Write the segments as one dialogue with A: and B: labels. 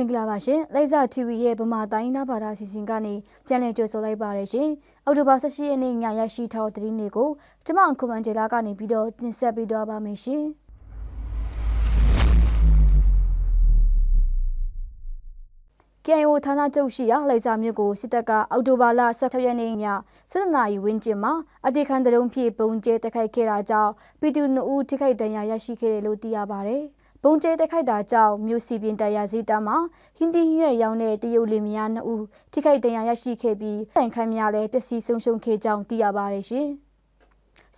A: မင်္ဂလာပါရှင်။လိုက်ဇာ TV ရဲ့ဗမာတိုင်းနာဘာသာစီစဉ်ကနေပြန်လည်ကြိုဆိုလိုက်ပါရရှင်။အောက်တိုဘာ18ရက်နေ့ညရရှိထားတဲ့သတင်းတွေကိုကျမအခွန်မန်ဂျေလာကနေပြီးတော့တင်ဆက်ပေးသွားပါမယ်ရှင်။ကျန်ယိုဌာနချုပ်ရှိရာလိုက်စာမြို့ကိုစစ်တပ်ကအောက်တိုဘာလ16ရက်နေ့ည7နာရီဝန်းကျင်မှာအတေခံတရုံဖြစ်ပုံကျဲတက်ခိုက်ခဲ့တာကြောင့်ပြည်သူ2ဦးထိခိုက်ဒဏ်ရာရရှိခဲ့တယ်လို့သိရပါဗျ။ ပုံကျဲတက်ခိုက်တာကြောင့်မြို့စီပင်တရားစီတာမှာဟင်းတီရွက်ရောင်းတဲ့တရုတ်လင်မယား2ဦးထိခိုက်ဒဏ်ရာရရှိခဲ့ပြီးတိုင်ခမ်းများလည်းပျက်စီးဆုံးရှုံးခဲ့ကြောင်းသိရပါတယ်ရှင်။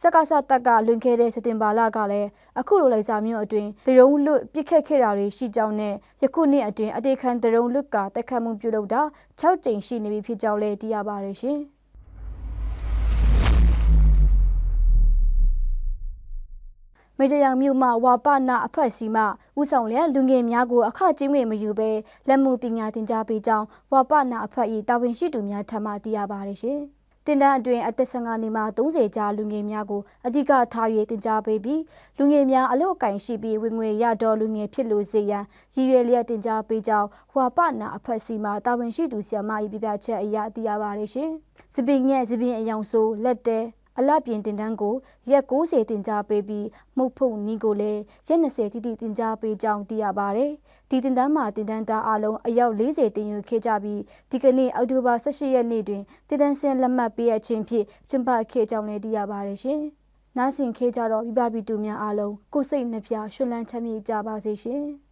A: စက္ကစတက်ကလွန်ခဲ့တဲ့စက်တင်ဘာလကလည်းအခုလိုလိုက်စာမျိုးအတွင်းတရုံလွတ်ပြစ်ခတ်ခဲ့တာတွေရှိကြောင်းနဲ့ယခုနှစ်အတွင်းအတေခံတရုံလွတ်ကတက်ခတ်မှုပြုလုပ်တာ6ကြိမ်ရှိနေပြီဖြစ်ကြောင်းလည်းသိရပါတယ်ရှင်။ မေတ္တရာမြို့မှာဝါပနာအဖက်စီမှဥဆောင်လျက်လူငယ်များကိုအခကျင်းငွေမယူဘဲလက်မှုပညာသင်ကြားပေးကြောင်းဝါပနာအဖက်၏တာဝန်ရှိသူများထံမှသိရပါတယ်ရှင်။တင်တန်းအတွင်းအသက်15နှစ်မှ30ကြားလူငယ်များကိုအဓိကထား၍တင် जा ပေးပြီးလူငယ်များအလို့အကင်ရှိပြီးဝင်ငွေရတော်လူငယ်ဖြစ်လို့စေရန်ရည်ရွယ်လျက်တင် जा ပေးကြောင်းဝါပနာအဖက်စီမှတာဝန်ရှိသူဆီယမ၏ပြပြချက်အရသိရပါတယ်ရှင်။စပင်းရဲ့စပင်းအယောင်ဆိုလက်တဲ အလှပြင်တင်တန်းကိုရက်60တင် जा ပေးပြီးမှုတ်ဖုတ်နီးကိုလည်းရက်20တိတိတင် जा ပေးကြောင်းသိရပါတယ်။ဒီတင်တန်းမှာတင်တန်းသားအလုံးအယောက်40တင်ယူခဲ့ကြပြီးဒီကနေ့အောက်တိုဘာ18ရက်နေ့တွင်တင်တန်းစင်လက်မှတ်ပေးအပ်ခြင်းဖြင့်ကျင်းပခဲ့ကြောင်းလည်းသိရပါတယ်ရှင်။နားဆင်ခဲ့ကြတော့ပြပပီတူများအားလုံးကိုယ်စိတ်နှပြရွှင်လန်းချမ်းမြေ့ကြပါစေရှင်။